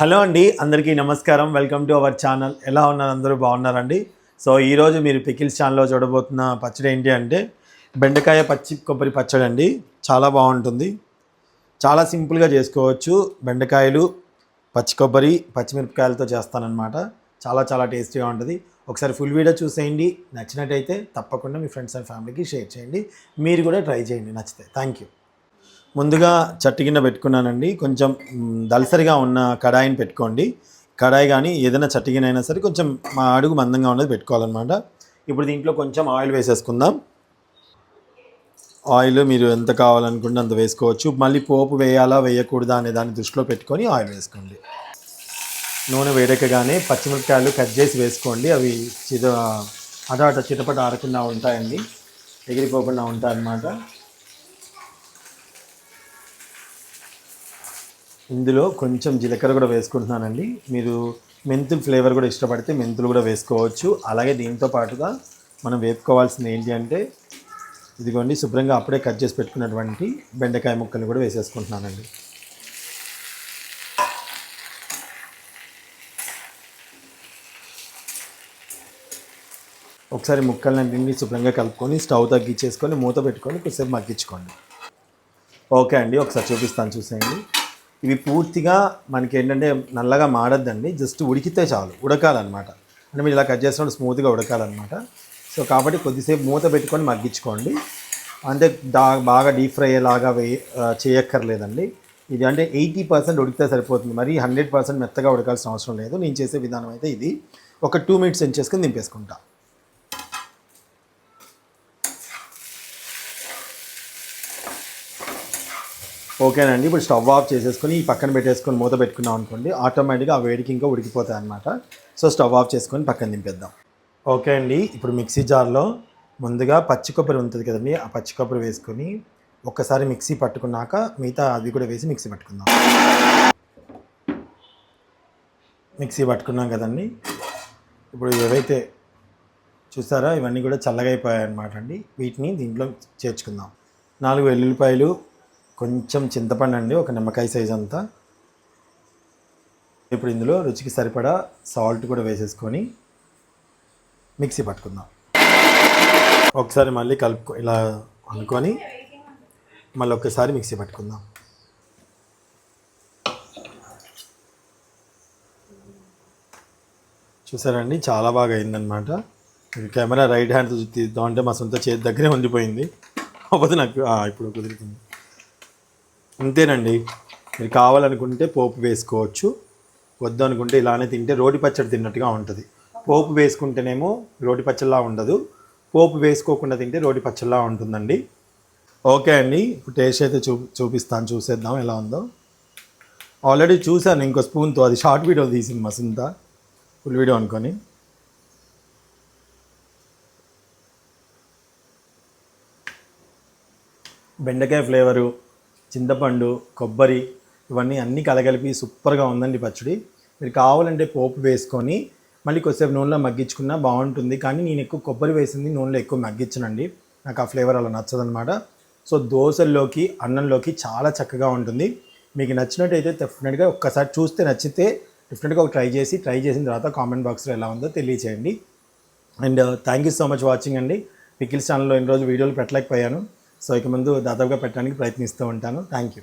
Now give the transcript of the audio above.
Hello అండి అందరికీ నమస్కారం. వెల్కమ్ టు అవర్ ఛానల్ ఎలా ఉన్నారు? అందరూ బాగున్నారండి? సో ఈరోజు మీరు పికిల్స్ ఛానల్లో చూడబోతున్న పచ్చడి ఏంటి అంటే బెండకాయ పచ్చి కొబ్బరి పచ్చడి అండి. చాలా బాగుంటుంది. చాలా సింపుల్గా చేసుకోవచ్చు. బెండకాయలు పచ్చి కొబ్బరి పచ్చిమిరపకాయలతో చేస్తానన్నమాట. చాలా చాలా టేస్టీగా ఉంటుంది. ఒకసారి ఫుల్ వీడియో చూసేయండి. నచ్చినట్టయితే తప్పకుండా మీ ఫ్రెండ్స్ అండ్ ఫ్యామిలీకి షేర్ చేయండి. మీరు కూడా ట్రై చేయండి. నచ్చితే. థ్యాంక్ యూ ముందుగా చట్టి గిన్నె పెట్టుకున్నానండి. కొంచెం దలసరిగా ఉన్న కడాయిని పెట్టుకోండి. కడాయి కానీ ఏదైనా చట్టి గిన్నె అయినా సరే కొంచెం మా అడుగు మందంగా ఉన్నది పెట్టుకోవాలన్నమాట. ఇప్పుడు దీంట్లో కొంచెం ఆయిల్ వేసేసుకుందాం. ఆయిల్ మీరు ఎంత కావాలనుకుంటే అంత వేసుకోవచ్చు. మళ్ళీ పోపు వేయాలా వేయకూడదా అనే దాన్ని దృష్టిలో పెట్టుకొని ఆయిల్ వేసుకోండి. నూనె వేడెక్కగానే పచ్చిమిరపకాయలు కట్ చేసి వేసుకోండి. అవి చిద అట అట చిటపట ఆరకుండా ఉంటాయండి. ఎగిరిపోకుండా ఉంటాయన్నమాట. ఇందులో కొంచెం జీలకర్ర కూడా వేసుకుంటున్నానండి. మీరు మెంతులు ఫ్లేవర్ కూడా ఇష్టపడితే మెంతులు కూడా వేసుకోవచ్చు. అలాగే దీంతో పాటుగా మనం వేపుకోవాల్సింది ఏంటి అంటే ఇదిగోండి శుభ్రంగా అప్పుడే కట్ చేసి పెట్టుకున్నటువంటి బెండకాయ ముక్కలు కూడా వేసేసుకుంటున్నానండి. ఒకసారి ముక్కలన్నింటినీ శుభ్రంగా కలుపుకొని స్టవ్ తగ్గించేసుకొని మూత పెట్టుకొని కొద్దిసేపు మగ్గించుకోండి. ఓకే అండి ఒకసారి చూపిస్తాను చూసేయండి. ఇవి పూర్తిగా మనకి ఏంటంటే నల్లగా మాడద్దండి జస్ట్ ఉడికితే చాలు ఉడకాలన్నమాట. అంటే మీరు ఇలా కట్ చేసినప్పుడు స్మూత్గా ఉడకాలన్నమాట. సో కాబట్టి కొద్దిసేపు మూత పెట్టుకొని మగ్గించుకోండి. అంటే దా బాగా డీప్ ఫ్రై అయ్యేలాగా వే చేయక్కర్లేదండి. ఇది అంటే ఎయిటీ పర్సెంట్ ఉడికితే సరిపోతుంది. మరి హండ్రెడ్ పర్సెంట్ మెత్తగా ఉడకాల్సిన అవసరం లేదు. నేను చేసే విధానం అయితే ఇది. ఒక టూ మినిట్స్ ఎంచేసుకొని దింపేసుకుంటా. ఓకేనండి. ఇప్పుడు స్టవ్ ఆఫ్ చేసేసుకొని ఈ పక్కన పెట్టేసుకొని మూత పెట్టుకున్నాం అనుకోండి ఆటోమేటిక్గా ఆ వేడికి ఇంకా ఉడికిపోతాయి అనమాట సో స్టవ్ ఆఫ్ చేసుకొని పక్కన దింపేద్దాం. ఓకే అండి. ఇప్పుడు మిక్సీ జార్లో ముందుగా పచ్చి కొబ్బరి ఉంటుంది కదండి ఆ పచ్చి కొబ్బరి వేసుకొని ఒక్కసారి మిక్సీ పట్టుకున్నాక మిగతా అది కూడా వేసి మిక్సీ పట్టుకుందాం. మిక్సీ పట్టుకున్నాం కదండి. ఇప్పుడు ఏవైతే చూసారా ఇవన్నీ కూడా చల్లగా అయిపోయాయి అనమాట అండి. వీటిని దీంట్లో చేర్చుకుందాం. నాలుగు వెల్లుల్లిపాయలు కొంచెం చింతపండు అండి ఒక నిమ్మకాయ సైజ్ అంతా. ఇప్పుడు ఇందులో రుచికి సరిపడా సాల్ట్ కూడా వేసేసుకొని మిక్సీ పట్టుకుందాం. ఒకసారి మళ్ళీ కలుపుకో ఇలా అనుకొని మళ్ళీ ఒకసారి మిక్సీ పట్టుకుందాం. చూసారండి చాలా బాగా అయిందనమాట కెమెరా రైట్ హ్యాండ్ తీద్దాం అంటే మా సొంత చేతి దగ్గరే ఉండిపోయింది. కాకపోతే నాకు ఇప్పుడు కుదురుతుంది. అంతేనండి. మీరు కావాలనుకుంటే పోపు వేసుకోవచ్చు. వద్దు అనుకుంటే ఇలానే తింటే రోటి పచ్చడి తిన్నట్టుగా ఉంటుంది. పోపు వేసుకుంటేనేమో రోటి పచ్చడిలా ఉండదు. పోపు వేసుకోకుండా తింటే రోటి పచ్చడిలా ఉంటుందండి. ఓకే అండి. ఇప్పుడు టేస్ట్ అయితే చూ చూపిస్తాను. చూసేద్దాం ఎలా ఉందో. ఆల్రెడీ చూశాను. ఇంకో స్పూన్తో. అది షార్ట్ వీడియో తీసింది మసింత ఫుల్ వీడియో అనుకొని. బెండకాయ ఫ్లేవరు. చింతపండు కొబ్బరి ఇవన్నీ అన్నీ కలగలిపి సూపర్గా ఉందండి పచ్చడి. మీరు కావాలంటే పోపు వేసుకొని మళ్ళీ కొద్దిసేపు నూనెలో మగ్గించుకున్నా బాగుంటుంది. కానీ నేను ఎక్కువ కొబ్బరి వేసింది నూనెలో ఎక్కువ మగ్గించనండి. నాకు ఆ ఫ్లేవర్ అలా నచ్చదనమాట. సో దోశల్లోకి అన్నంలోకి చాలా చక్కగా ఉంటుంది. మీకు నచ్చినట్టయితే డెఫినెట్గా ఒక్కసారి చూస్తే నచ్చితే డెఫినెట్గా ఒక ట్రై చేసి ట్రై చేసిన తర్వాత కామెంట్ బాక్స్లో ఎలా ఉందో తెలియచేయండి. And thank you so much watching అండి. పికిల్స్ ఛానల్లో ఇన్ని రోజు వీడియోలు పెట్టలేకపోయాను. సో ఇక ముందు దాదాపుగా పెట్టడానికి ప్రయత్నిస్తూ ఉంటాను. Thank you